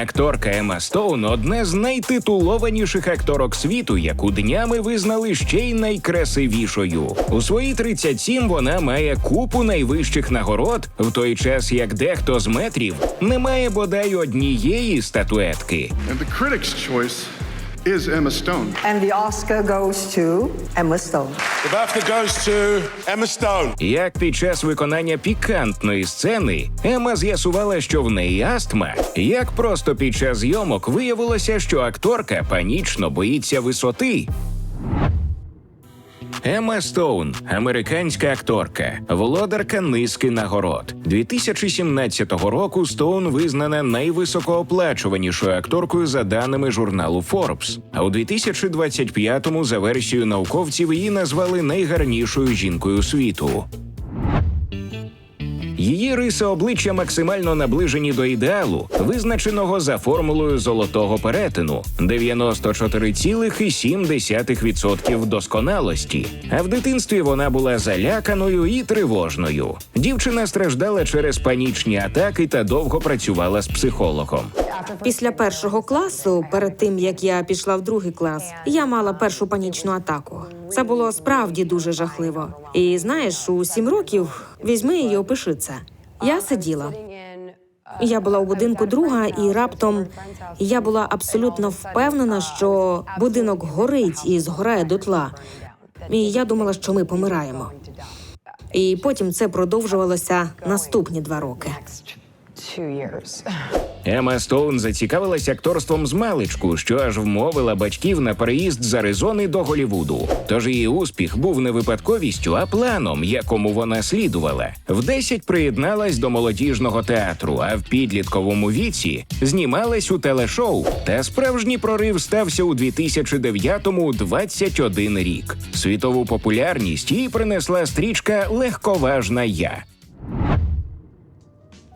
Акторка Ема Стоун одне з найтитулованіших акторок світу, яку днями визнали ще й найкрасивішою. У свої 37 вона має купу найвищих нагород, в той час як дехто з метрів не має бодай однієї статуетки. And the is Emma Stone. And the Oscar goes to Emma Stone. The BAFTA goes to Emma Stone. Як під час виконання пікантної сцени Ема з'ясувала, що в неї астма. Як просто під час зйомок виявилося, що акторка панічно боїться висоти. Емма Стоун, американська акторка, володарка низки нагород. 2017 року Стоун визнана найвисокооплачуванішою акторкою за даними журналу Forbes. А у 2025-му за версією науковців її назвали найгарнішою жінкою світу. Її риси обличчя максимально наближені до ідеалу, визначеного за формулою золотого перетину 94,7% досконалості. А в дитинстві вона була заляканою і тривожною. Дівчина страждала через панічні атаки та довго працювала з психологом. Після першого класу, перед тим як я пішла в другий клас, я мала першу панічну атаку. Це було справді дуже жахливо. І знаєш, у сім років візьми і опиши це. Я сиділа. Я була у будинку друга, і раптом я була абсолютно впевнена, що будинок горить і згорає дотла. І я думала, що ми помираємо. І потім це продовжувалося наступні два роки. Ема Стоун зацікавилась акторством з маличку, що аж вмовила батьків на переїзд з Аризони до Голівуду. Тож її успіх був не випадковістю, а планом, якому вона слідувала. В 10 приєдналась до молодіжного театру, а в підлітковому віці знімалась у телешоу. Та справжній прорив стався у 2009-му 21 рік. Світову популярність їй принесла стрічка Легковажна я.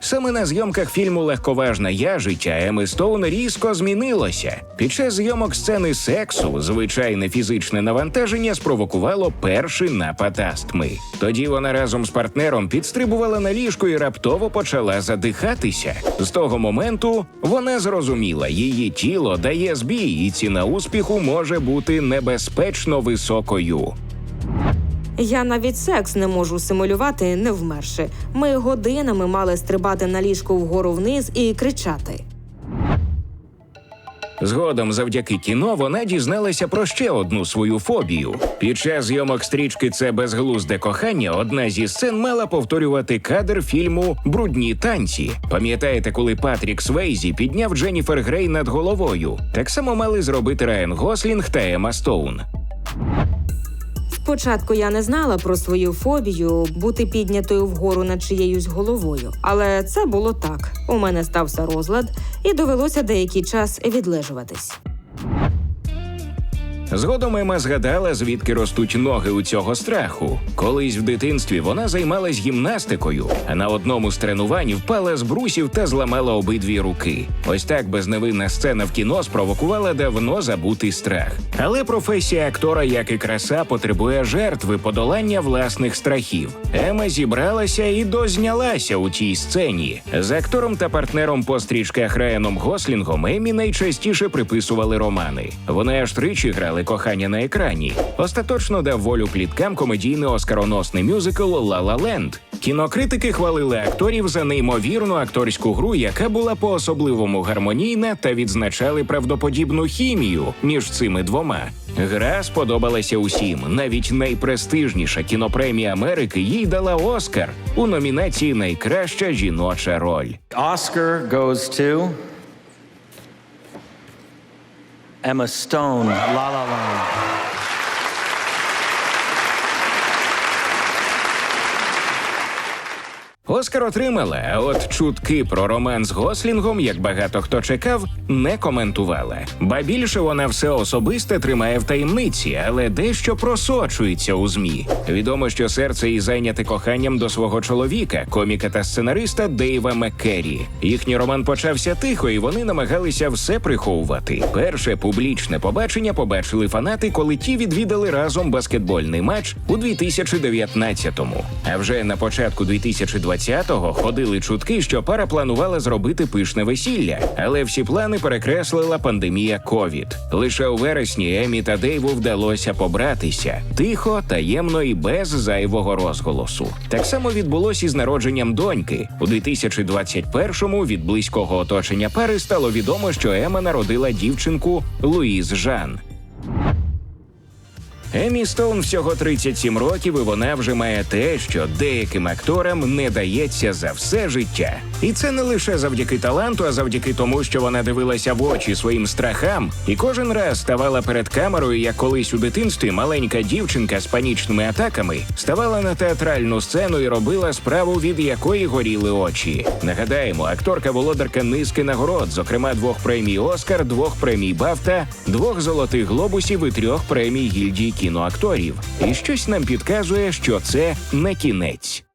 Саме на зйомках фільму Легковажна я життя Еми Стоун різко змінилося. Під час зйомок сцени сексу звичайне фізичне навантаження спровокувало перший напад астми. Тоді вона разом з партнером підстрибувала на ліжко і раптово почала задихатися. З того моменту вона зрозуміла, її тіло дає збій, і ціна успіху може бути небезпечно високою. Я навіть секс не можу симулювати, не вмерши. Ми годинами мали стрибати на ліжку вгору вниз і кричати. Згодом, завдяки кіно, вона дізналася про ще одну свою фобію. Під час зйомок стрічки це безглузде кохання. Одна зі сцен мала повторювати кадр фільму Брудні танці. Пам'ятаєте, коли Патрік Свейзі підняв Дженніфер Грей над головою? Так само мали зробити Райан Гослінг та Ема Стоун. Спочатку я не знала про свою фобію бути піднятою вгору над чиєюсь головою, але це було так. У мене стався розлад, і довелося деякий час відлежуватись. Згодом Ема згадала, звідки ростуть ноги у цього страху. Колись в дитинстві вона займалась гімнастикою, а на одному з тренувань впала з брусів та зламала обидві руки. Ось так безневинна сцена в кіно спровокувала давно забутий страх. Але професія актора, як і краса, потребує жертви подолання власних страхів. Ема зібралася і дознялася у цій сцені. З актором та партнером по стрічках Райаном Гослінгом Емі найчастіше приписували романи. Вони аж тричі грали кохання на екрані. Остаточно дав волю пліткам комедійний оскароносний мюзикл «Ла Ленд». Кінокритики хвалили акторів за неймовірну акторську гру, яка була по-особливому гармонійна, та відзначали правдоподібну хімію між цими двома. Гра сподобалася усім. Навіть найпрестижніша кінопремія Америки їй дала Оскар у номінації Найкраща жіноча роль. Oscar goes to Emma Stone, La La Land. Оскар отримала, а от чутки про роман з Гослінгом, як багато хто чекав, не коментувала. Ба більше вона все особисте тримає в таємниці, але дещо просочується у змі. Відомо, що серце її зайняте коханням до свого чоловіка, коміка та сценариста Дейва Маккері. Їхній роман почався тихо, і вони намагалися все приховувати. Перше публічне побачення побачили фанати, коли ті відвідали разом баскетбольний матч у 2019-му. А вже на початку 2020 2020-го ходили чутки, що пара планувала зробити пишне весілля, але всі плани перекреслила пандемія ковід. Лише у вересні Емі та Дейву вдалося побратися тихо, таємно і без зайвого розголосу. Так само відбулося і з народженням доньки. У 2021-му від близького оточення пари стало відомо, що Ема народила дівчинку Луїз Жан. Емі Стоун всього 37 років, і вона вже має те, що деяким акторам не дається за все життя. І це не лише завдяки таланту, а завдяки тому, що вона дивилася в очі своїм страхам, і кожен раз ставала перед камерою, як колись у дитинстві маленька дівчинка з панічними атаками ставала на театральну сцену і робила справу, від якої горіли очі. Нагадаємо, акторка володарка низки нагород, зокрема двох премій Оскар, двох премій Бафта, двох золотих глобусів і трьох премій гільдії кіноакторів. І щось нам підказує, що це не кінець.